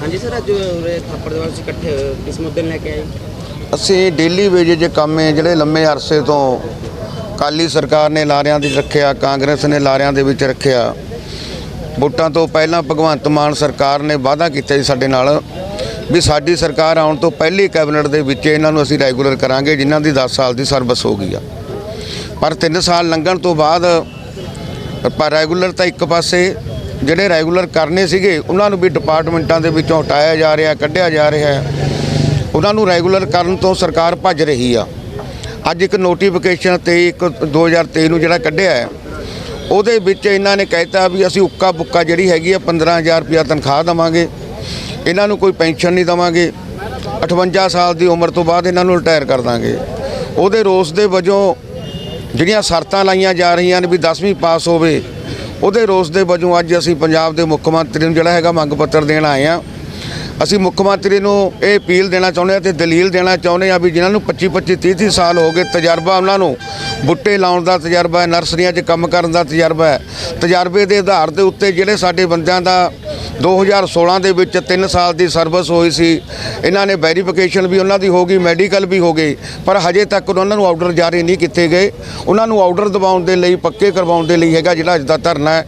ਹਾਂਜੀ ਸਰ ਅੱਜ ਉਰੇ ਥਾਪੜ ਦੇ ਇਕੱਠੇ ਹੋਏ ਹੋ, ਕਿਸ ਮੁੱਦੇ ਨੂੰ ਲੈ ਕੇ ਆਏ ਅਸੀਂ ਡੇਲੀ ਵੇਜੇ ਜੇ ਕੰਮ ਹੈ ਜਿਹੜੇ ਲੰਮੇ ਅਰਸੇ ਤੋਂ ਕਾਲੀ ਸਰਕਾਰ ਨੇ ਲਾਰਿਆਂ ਦੀ ਰੱਖਿਆ ਕਾਂਗਰਸ ਨੇ ਲਾਰਿਆਂ ਦੇ ਵਿੱਚ ਰੱਖਿਆ। ਵੋਟਾਂ ਤੋਂ ਪਹਿਲਾਂ ਭਗਵੰਤ ਮਾਨ ਸਰਕਾਰ ਨੇ ਵਾਅਦਾ ਕੀਤਾ ਸੀ ਸਾਡੇ ਨਾਲ ਵੀ ਸਾਡੀ ਸਰਕਾਰ ਆਉਣ ਤੋਂ ਪਹਿਲੀ ਕੈਬਨਿਟ ਦੇ ਵਿੱਚ ਇਹਨਾਂ ਨੂੰ ਅਸੀਂ ਰੈਗੂਲਰ ਕਰਾਂਗੇ ਜਿਨ੍ਹਾਂ ਦੀ 10 ਸਾਲ ਦੀ ਸਰਵਿਸ ਹੋ ਗਈ ਆ। ਪਰ 3 ਸਾਲ ਲੰਘਣ ਤੋਂ ਬਾਅਦ ਪਰ ਰੈਗੂਲਰ ਤਾਂ ਇੱਕ ਪਾਸੇ ਜਿਹੜੇ ਰੈਗੂਲਰ ਕਰਨੇ ਸੀਗੇ, ਉਹਨਾਂ ਨੂੰ ਵੀ ਡਿਪਾਰਟਮੈਂਟਾਂ ਦੇ ਵਿੱਚੋਂ ਹਟਾਇਆ ਜਾ ਰਿਹਾ, ਕੱਢਿਆ ਜਾ ਰਿਹਾ ਉਹਨਾਂ ਨੂੰ ਰੈਗੂਲਰ ਕਰਨ ਤੋਂ ਸਰਕਾਰ ਭੱਜ ਰਹੀ ਆ। ਅੱਜ ਇੱਕ ਨੋਟੀਫਿਕੇਸ਼ਨ ਤੇ ਇੱਕ 2023 ਨੂੰ ਜਿਹੜਾ ਕੱਢਿਆ ਹੈ, ਉਹਦੇ ਵਿੱਚ ਇਹਨਾਂ ਨੇ ਕਹਿਤਾ ਵੀ ਅਸੀਂ ਉੱਕਾ ਬੁੱਕਾ ਜਿਹੜੀ ਹੈਗੀ ਆ 15000 ਰੁਪਇਆ ਤਨਖਾਹ ਦੇਵਾਂਗੇ। ਇਹਨਾਂ ਨੂੰ ਕੋਈ ਪੈਨਸ਼ਨ ਨਹੀਂ ਦੇਵਾਂਗੇ। 58 ਸਾਲ ਦੀ ਉਮਰ ਤੋਂ ਬਾਅਦ ਇਹਨਾਂ ਨੂੰ ਰਿਟਾਇਰ ਕਰ ਦਾਂਗੇ। ਉਹਦੇ ਰੋਸ ਦੇ ਵਜੋਂ ਜਿਹੜੀਆਂ ਸ਼ਰਤਾਂ ਲਾਈਆਂ ਜਾ ਰਹੀਆਂ ਨੇ ਵੀ 10ਵੀਂ ਪਾਸ ਹੋਵੇ ਉਹਦੇ ਰੋਸ ਦੇ ਵਜੋਂ ਅੱਜ ਅਸੀਂ ਪੰਜਾਬ ਦੇ ਮੁੱਖ ਮੰਤਰੀ ਨੂੰ ਜਿਹੜਾ ਹੈਗਾ ਮੰਗ ਪੱਤਰ ਦੇਣ ਆਏ ਆ ਅਸੀਂ ਮੁੱਖ ਮੰਤਰੀ ਨੂੰ ਇਹ ਅਪੀਲ ਦੇਣਾ ਚਾਹੁੰਦੇ ਆ ਤੇ ਦਲੀਲ ਦੇਣਾ ਚਾਹੁੰਦੇ ਆ ਵੀ ਜਿਨ੍ਹਾਂ ਨੂੰ 25 25 30 30 ਸਾਲ ਹੋ ਗਏ ਤਜਰਬਾ ਉਹਨਾਂ ਨੂੰ, ਬੁੱਟੇ ਲਾਉਣ ਦਾ ਤਜਰਬਾ ਹੈ, ਨਰਸਰੀਆਂ 'ਚ ਕੰਮ ਕਰਨ ਦਾ ਤਜਰਬਾ ਹੈ। ਤਜਰਬੇ ਦੇ ਆਧਾਰ ਦੇ ਉੱਤੇ ਜਿਹੜੇ ਸਾਡੇ ਬੰਦਿਆਂ ਦਾ 2016 ਦੇ ਵਿੱਚ 3 ਸਾਲ ਦੀ ਸਰਵਿਸ ਹੋਈ ਸੀ। ਇਹਨਾਂ ਨੇ ਵੈਰੀਫਿਕੇਸ਼ਨ ਵੀ ਉਹਨਾਂ ਦੀ ਹੋ ਗਈ, ਮੈਡੀਕਲ ਵੀ ਹੋ ਗਈ ਪਰ ਹਜੇ ਤੱਕ ਉਹਨਾਂ ਨੂੰ ਆਰਡਰ ਜਾਰੀ ਨਹੀਂ ਕੀਤੇ ਗਏ। ਉਹਨਾਂ ਨੂੰ ਆਰਡਰ ਦਿਵਾਉਣ ਦੇ ਲਈ, ਪੱਕੇ ਕਰਵਾਉਣ ਦੇ ਲਈ ਹੈਗਾ ਜਿਹੜਾ ਅੱਜ ਦਾ ਧਰਨਾ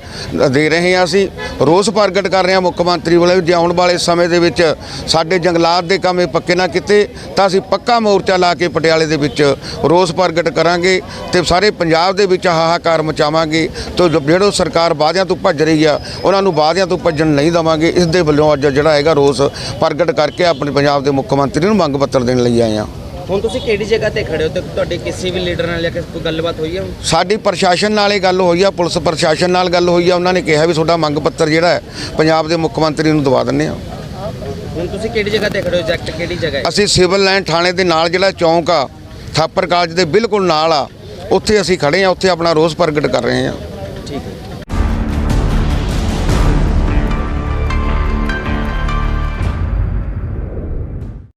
ਦੇ ਰਹੇ ਹਾਂ ਅਸੀਂ। ਰੋਸ ਪ੍ਰਗਟ ਕਰ ਰਹੇ ਹਾਂ ਮੁੱਖ ਮੰਤਰੀ ਵੱਲੋਂ ਜੇ ਆਉਣ ਵਾਲੇ ਸਮੇਂ ਦੇ ਵਿੱਚ ਸਾਡੇ ਜੰਗਲਾਤ ਦੇ ਕੰਮ ਇਹ ਪੱਕੇ ਨਾ ਕੀਤੇ, ਤਾਂ ਅਸੀਂ ਪੱਕਾ ਮੋਰਚਾ ਲਾ ਕੇ ਪਟਿਆਲੇ ਦੇ ਵਿੱਚ ਰੋਸ ਪ੍ਰਗਟ ਕਰਾਂਗੇ ਤੇ ਸਾਰੇ ਪੰਜਾਬ ਦੇ ਵਿੱਚ ਹਾਹਾਕਾਰ ਮਚਾਵਾਂਗੇ। ਤੇ ਜਿਹੜੋ ਸਰਕਾਰ ਵਾਅਦਿਆਂ ਤੋਂ ਭੱਜ ਰਹੀ ਆ, ਉਹਨਾਂ ਨੂੰ ਵਾਅਦਿਆਂ ਤੋਂ ਭੱਜਣ ਨਹੀਂ ਦੇਵਾਂਗੇ ਇਸ ਦੇ ਵੱਲੋਂ ਅੱਜ ਜਿਹੜਾ ਹੈਗਾ ਰੋਸ ਪ੍ਰਗਟ ਕਰਕੇ ਆਪਣੇ ਪੰਜਾਬ ਦੇ ਮੁੱਖ ਮੰਤਰੀ ਨੂੰ ਮੰਗ ਪੱਤਰ ਦੇਣ ਲਈ ਆਏ ਹਾਂ। ਹੁਣ ਤੁਸੀਂ ਕਿਹੜੀ ਜਗ੍ਹਾ ਤੇ ਖੜੇ ਹੋ ਤੇ ਤੁਹਾਡੇ ਕਿਸੇ ਵੀ ਲੀਡਰ ਨਾਲ ਜਾਂ ਕਿਸੇ ਕੋਈ ਗੱਲਬਾਤ ਹੋਈ ਹੈ? ਸਾਡੀ ਪ੍ਰਸ਼ਾਸਨ ਨਾਲ ਇਹ ਗੱਲ ਹੋਈ ਆ ਪੁਲਿਸ ਪ੍ਰਸ਼ਾਸਨ ਨਾਲ ਗੱਲ ਹੋਈ ਆ ਉਹਨਾਂ ਨੇ ਕਿਹਾ ਵੀ ਤੁਹਾਡਾ ਮੰਗ ਪੱਤਰ ਜਿਹੜਾ ਹੈ ਪੰਜਾਬ ਦੇ ਮੁੱਖ ਮੰਤਰੀ ਨੂੰ ਦਵਾ ਦਿੰਦੇ ਆ ਹੁਣ ਤੁਸੀਂ ਕਿਹੜੀ ਜਗ੍ਹਾ ਤੇ ਖੜੇ ਹੋ ਐਗਜ਼ੈਕਟ ਕਿਹੜੀ ਜਗ੍ਹਾ ਹੈ? ਅਸੀਂ ਸਿਵਲ ਲਾਈਨ ਥਾਣੇ ਦੇ ਨਾਲ ਜਿਹੜਾ ਚੌਂਕ ਆ ਥਾਪਰ ਕਾਲਜ ਦੇ ਬਿਲਕੁਲ ਨਾਲ ਆ ਉੱਥੇ ਅਸੀਂ ਖੜੇ ਆ ਉੱਥੇ ਆਪਣਾ ਰੋਸ ਪ੍ਰਗਟ ਕਰ ਰਹੇ ਆ